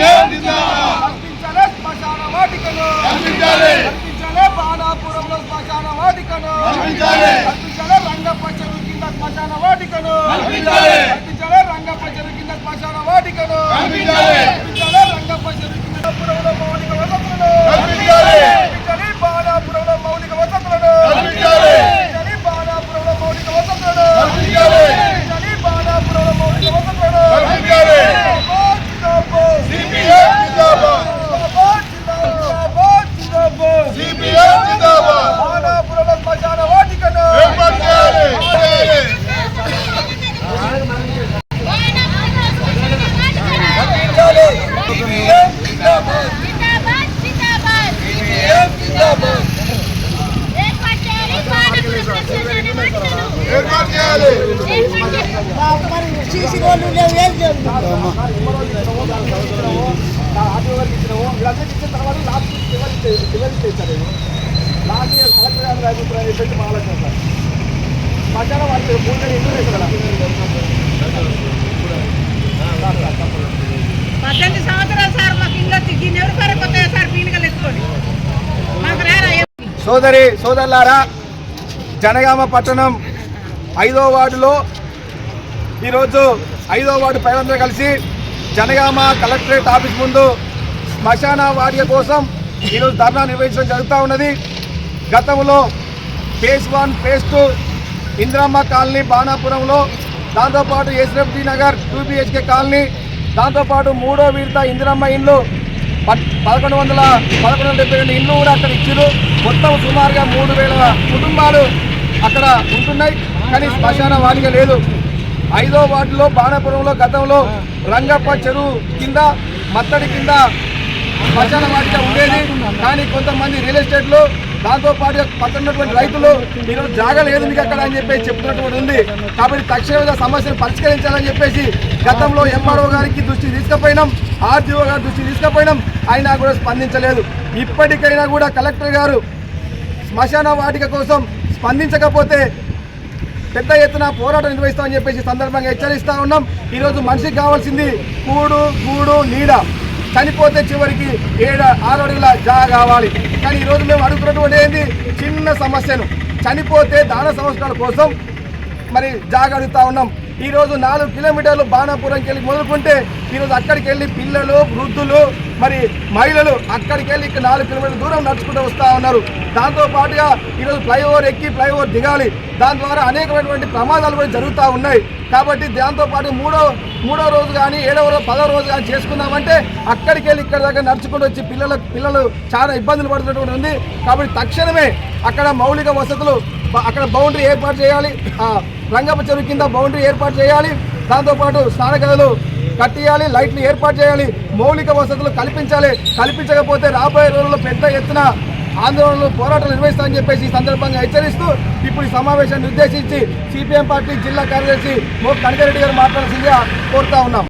కల్పించాలే శ్మశాన వాటికను. కల్పించాలే. బాణాపురంలో శ్మశాన వాటికను. కల్పించాలే. రంగప్ప చెరువు కింద శ్మశాన వాటికను. కల్పించాలే. రంగప్ప చెరువు కింద శ్మశాన వాటికను. సీసీ రోడ్లు లేవు ఏం లేవు తర్వాత అభిప్రాయం మధ్యాహ్నం వాళ్ళు మూడు ఇంటూ వేసారు పద్దెనిమిది సంవత్సరాలు సార్ మాకు ఇల్లు దీన్ని ఎవరు పారిపోతాయో సార్ పీనుకలు ఎత్తుకొని మాకు రారా సోదరి సోదరులారా జనగామ పట్టణం ఐదో వార్డులో ఈరోజు ఐదో వార్డు ప్రజలందరూ కలిసి జనగామ కలెక్టరేట్ ఆఫీస్ ముందు శ్మశాన వార్య కోసం ఈరోజు ధర్నా నిర్వహించడం జరుగుతూ ఉన్నది. గతంలో phase one phase two Indiramma colony బాణాపురంలో దాంతోపాటు SFD Nagar two BHK colony దాంతోపాటు మూడో విడత ఇందిరమ్మ ఇల్లు ప పదకొండు వందల పదకొండు వందల డెబ్బై రెండు ఇల్లు కూడా అక్కడ ఇచ్చారు మొత్తం సుమారుగా మూడు వేల కుటుంబాలు అక్కడ ఉంటున్నాయి. కానీ శ్మశాన వాడిక లేదు. ఐదో వార్డులో బాణపురంలో గతంలో రంగప్ప చెరువు కింద మత్తడి కింద శ్మశాన వాటిక ఉండేది. కానీ కొంతమంది రియల్ ఎస్టేట్లు దాంతోపాటు పక్కన ఉన్నటువంటి రైతులు మీరు జాగా లేదు మీకు అక్కడ అని చెప్పేసి చెప్తున్నటువంటి ఉంది. కాబట్టి తక్షణంగా సమస్యను పరిష్కరించాలని చెప్పేసి గతంలో ఎంఆర్ఓ గారికి దృష్టి తీసుకుపోయినాం. ఆర్డీఓ గారి దృష్టి తీసుకుపోయినాం. అయినా కూడా స్పందించలేదు. ఇప్పటికైనా కూడా కలెక్టర్ గారు శ్మశాన వాటిక కోసం స్పందించకపోతే పెద్ద ఎత్తున పోరాటం నిర్వహిస్తామని చెప్పేసి సందర్భంగా హెచ్చరిస్తా ఉన్నాం. ఈరోజు మనిషికి కావాల్సింది కూడు గూడు నీడ. చనిపోతే చివరికి ఏడు ఆరు అడుగుల జా కావాలి. కానీ ఈరోజు మేము అడుగుతున్నటువంటి ఏంది? చిన్న సమస్యను చనిపోతే దాన సంస్కరణ కోసం మరి జాగా అడుగుతా ఉన్నాం. ఈరోజు నాలుగు కిలోమీటర్లు బాణాపురంకి వెళ్ళి మొదలుకుంటే ఈరోజు అక్కడికి వెళ్ళి పిల్లలు వృద్ధులు మరి మహిళలు అక్కడికి వెళ్ళి ఇక్కడ నాలుగు కిలోమీటర్ల దూరం నడుచుకుంటూ వస్తూ ఉన్నారు. దాంతో పాటుగా ఈరోజు ఫ్లైఓవర్ ఎక్కి ఫ్లైఓవర్ దిగాలి. దాని ద్వారా అనేకమైనటువంటి ప్రమాదాలు కూడా జరుగుతూ ఉన్నాయి. కాబట్టి దాంతోపాటు మూడో మూడో రోజు కానీ ఏడవ రోజు పదో రోజు కానీ చేసుకుందామంటే అక్కడికి వెళ్ళి ఇక్కడ దగ్గర నడుచుకుంటూ వచ్చి పిల్లలు పిల్లలు చాలా ఇబ్బందులు పడుతున్నటువంటి ఉంది. కాబట్టి తక్షణమే అక్కడ మౌలిక వసతులు అక్కడ బౌండరీ ఏర్పాటు చేయాలి. రంగప రంగప్ప చెరువు కింద బౌండరీ ఏర్పాటు చేయాలి. దాంతోపాటు స్నానగదులు కట్టియాలి లైట్లు ఏర్పాటు చేయాలి. మౌలిక వసతులు కల్పించాలి. కల్పించకపోతే రాబోయే రోజుల్లో పెద్ద ఎత్తున ఆందోళనలు పోరాటాలు నిర్వహిస్తామని చెప్పేసి ఈ సందర్భంగా హెచ్చరిస్తూ ఇప్పుడు ఈ సమావేశాన్ని ఉద్దేశించి సిపిఎం పార్టీ జిల్లా కార్యదర్శి మో. కనకారెడ్డి గారు మాట్లాడాల్సిందిగా కోరుతా ఉన్నాం.